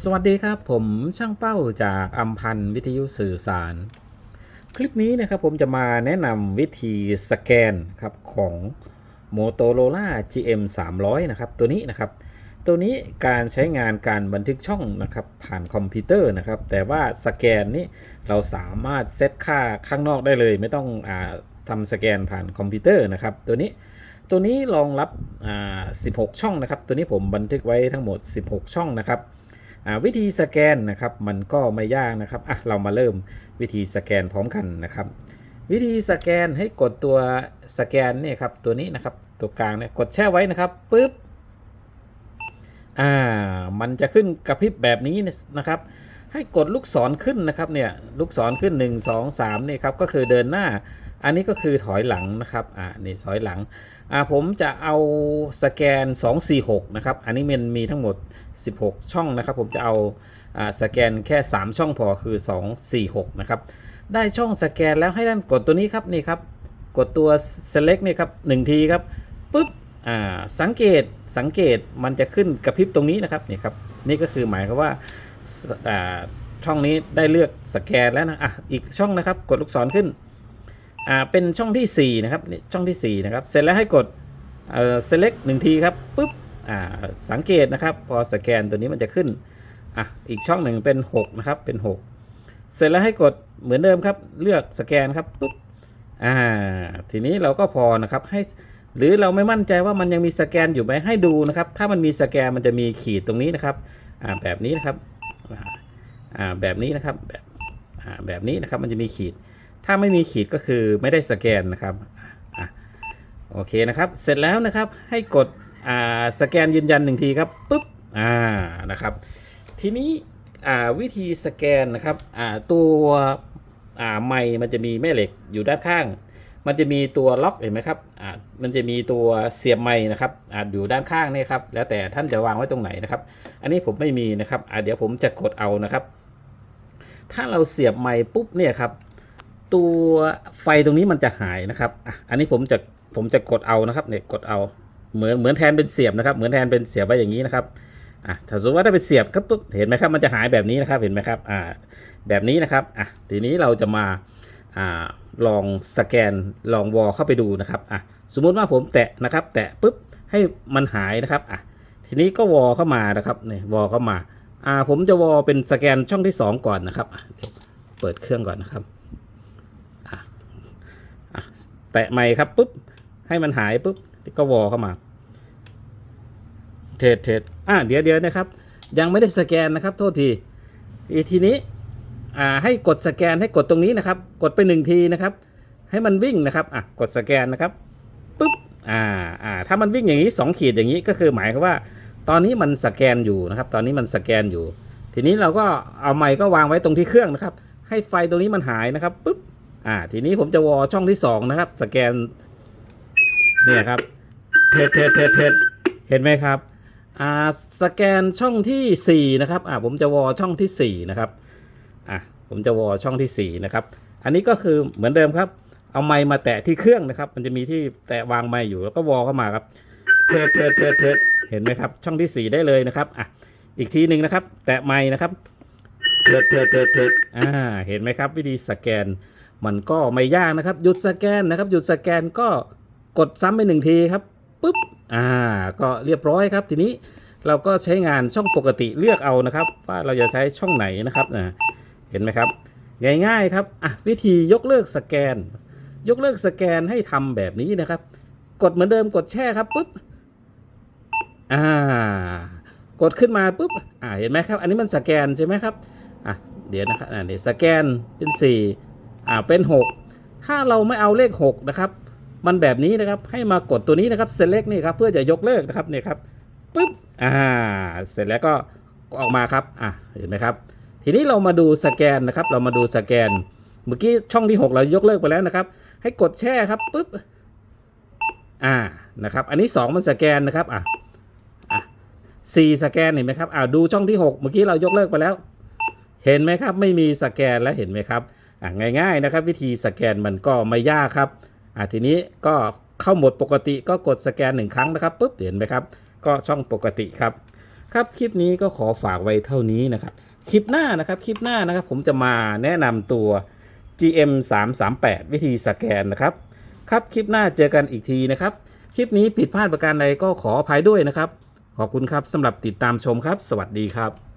สวัสดีครับผมช่างเป้าจากอัมพันธ์วิทยุสื่อสาร คลิปนี้นะครับผมจะมาแนะนำวิธีสแกนครับของ Motorola GM 300นะครับตัวนี้นะครับ ตัวนี้การใช้งานการบันทึกช่องนะครับผ่านคอมพิวเตอร์นะครับ แต่ว่าสแกนนี้เราสามารถเซตค่าข้างนอกได้เลย ไม่ต้องอทำสแกนผ่านคอมพิวเตอร์นะครับ ตัวนี้ตัวนี้รองรับ 16 ช่องนะครับ ตัวนี้ผมบันทึกไว้ทั้งหมด 16 ช่องนะครับ วิธีสแกนนะครับมันก็ไม่ยากนะครับอะเรามาเริ่มวิธีสแกนพร้อมกันนะครับ วิธีสแกนให้กดตัวสแกนเนี่ยครับตัวนี้นะครับตัวกลางเนี่ยกดแช่ไว้นะครับปุ๊บอ่ามันจะขึ้นกระพริบแบบนี้นะครับ ให้กดลูกศรขึ้นนะครับเนี่ยลูกศรขึ้น 1 2 3นี่ครับก็คือเดินหน้า อันนี้ก็คือถอยหลังนะครับอ่านี่ถอยหลังอ่าผมจะเอาสแกน 246 นะครับ อันนี้มันมีทั้งหมด 16 ช่องนะครับ ผมจะเอาอ่าสแกนแค่ 3 ช่องพอคือ 246 นะครับ ได้ช่องสแกนแล้วให้ท่านกดตัวนี้ครับนี่ครับ กดตัว select นี่ครับหนึ่งทีครับปุ๊บอ่าสังเกตสังเกตมันจะขึ้นกระพริบตรงนี้นะครับนี่ครับนี่ก็คือหมายความว่าอ่าช่องนี้ได้เลือกสแกนแล้วนะอะอีกช่องนะครับกดลูกศรขึ้น อ่าเป็นช่องที่4นะครับนี่ช่องที่4นะครับเสร็จแล้วให้กดเอ่อ select หนึ่งทีครับปุ๊บอ่าสังเกตนะครับ พอสแกนตัวนี้มันจะขึ้นอะอีกช่องหนึ่งเป็น6นะครับเป็น 6 เสร็จแล้วให้กดเหมือนเดิมครับ เลือกสแกนครับปุ๊บอ่าทีนี้เราก็พอนะครับให้หรือเราไม่มั่นใจว่ามันยังมีสแกนอยู่ไหมให้ดูนะครับ ถ้ามันมีสแกนมันจะมีขีดตรงนี้นะครับอ่าแบบนี้นะครับอ่าอ่าแบบนี้นะครับแบบอ่าแบบนี้นะครับมันจะมีขีด ถ้าไม่มีขีดก็คือไม่ได้สแกนนะครับอโอเคนะครับ เสร็จแล้วนะครับให้กดสแกนยืนยันหนึ่งทีครับปุ๊บอ่านะครับทีนี้วิธีสแกนนะครับตัวไมค์มันจะมีแม่เหล็กอยู่ด้านข้าง มันจะมีตัวล็อกเห็นไหมครับมันจะมีตัวเสียบไม้นะครับออยู่ด้านข้างนี่ครับแล้วแต่ท่านจะวางไว้ตรงไหนนะครับ อันนี้ผมไม่มีนะครับเดี๋ยวผมจะกดเอานะครับ ถ้าเราเสียบไม้ปุ๊บเนี่ยครับ ตัวไฟตรงนี้มันจะหายนะครับอะอันนี้ผมจะผมจะกดเอานะครับเนี่ยกดเอาเหมือนเหมือนแทนเป็นเสียบนะครับ เหมือนแทนเป็นเสียบไว้อย่างนี้นะครับอะถ้าสมมติว่าถ้าเป็นเสียบครับปุ๊บเห็นไหมครับมันจะหายแบบนี้นะครับเห็นไหมครับอ่าแบบนี้นะครับอะทีนี้เราจะมาอ่าลองสแกนลองวอลเข้าไปดูนะครับอะสมมุติว่าผมแตะนะครับ แตะปุ๊บให้มันหายนะครับอะทีนี้ก็วอลเข้ามานะครับเนี่ยวอลเข้ามาอ่าผมจะวอลเป็นสแกนช่องที่สองก่อนนะครับเปิดเครื่องก่อนนะครับ แตะไมค์ครับปุ๊บให้มันหายปุ๊บก็วอเข้ามาเทรดเทรดอะเดี๋ยวเดี๋ยวนะครับ ยังไม่ได้สแกนนะครับ โทษทีอีทีนี้อ่าให้กดสแกนให้กดตรงนี้นะครับ กดไปหนึ่งทีนะครับ ให้มันวิ่งนะครับอะกดสแกนนะครับปุ๊บอ่าอ่าถ้ามันวิ่งอย่างนี้สองขีดอย่างนี้ก็คือหมายความว่า ตอนนี้มันสแกนอยู่นะครับ ตอนนี้มันสแกนอยู่ ทีนี้เราก็เอาไมค์ก็วางไว้ตรงที่เครื่องนะครับ ให้ไฟตรงนี้มันหายนะครับปุ๊บ อ่าทีนี้ผมจะวอช่องที่สองนะครับ สแกนเนี่ยครับเทดเทดเทดเทดเห็นไหมครับอ่าสแกนช่องที่สี่นะครับอ่าผมจะวอช่องที่สี่นะครับอะผมจะวอช่องที่สี่นะครับ อันนี้ก็คือเหมือนเดิมครับ เอาไมค์มาแตะที่เครื่องนะครับ มันจะมีที่แตะวางไมค์อยู่แล้วก็วอเข้ามาครับเทดเทดเทดเทดเห็นไหมครับ ช่องที่สี่ได้เลยนะครับอะอีกทีหนึ่งนะครับ แตะไมค์นะครับเทดเทดเทดเทดอ่าเห็นไหมครับ วิธีสแกน มันก็ไม่ยากนะครับ หยุดสแกนนะครับ หยุดสแกนก็กดซ้ำไปหนึ่งทีครับปุ๊บอ่าก็เรียบร้อยครับ ทีนี้เราก็ใช้งานช่องปกติเลือกเอานะครับ ว่าเราจะใช้ช่องไหนนะครับเห็นไหมครับ ง่ายๆครับอะวิธียกเลิกสแกน ยกเลิกสแกนให้ทำแบบนี้นะครับ กดเหมือนเดิมกดแช่ครับปุ๊บอ่ากดขึ้นมาปุ๊บอ่าเห็นไหมครับ อันนี้มันสแกนใช่ไหมครับอะเดี๋ยวนะครับอ่าเดี๋ยวสแกนเป็นสี่ อ่าเป็น 6 ถ้าเราไม่เอาเลข 6 นะครับ มันแบบนี้นะครับให้มากดตัวนี้นะครับ select นี่ครับเพื่อจะยกเลิกนะครับเนี่ยครับปึ๊บอ่าเสร็จแล้วก็ออกมาครับอะเห็นไหมครับ ทีนี้เรามาดูสแกนนะครับ เรามาดูสแกน เมื่อกี้ช่องที่ 6 เรายกเลิกไปแล้วนะครับ ให้กดแช่ครับปึ๊บอ่านะครับอันนี้ 2 มันสแกนนะครับอะอะสี่สแกนเห็นไหมครับอ่าดูช่องที่ 6 เมื่อกี้เรายกเลิกไปแล้ว เห็นไหมครับ ไม่มีสแกนแล้วเห็นไหมครับ ง่ายๆนะครับ วิธีสแกนมันก็ไม่ยากครับอะทีนี้ก็เข้าโหมดปกติก็กดสแกนหนึ่งครั้งนะครับปุ๊บเห็นไหมครับ ก็ช่องปกติครับ ครับคลิปนี้ก็ขอฝากไว้เท่านี้นะครับคลิปหน้านะครับคลิปหน้านะครับ ผมจะมาแนะนำตัว GM 3 3 8วิธีสแกนนะครับ ครับคลิปหน้าเจอกันอีกทีนะครับ คลิปนี้ผิดพลาดประการใดก็ขออภัยด้วยนะครับ ขอบคุณครับสำหรับติดตามชมครับ สวัสดีครับ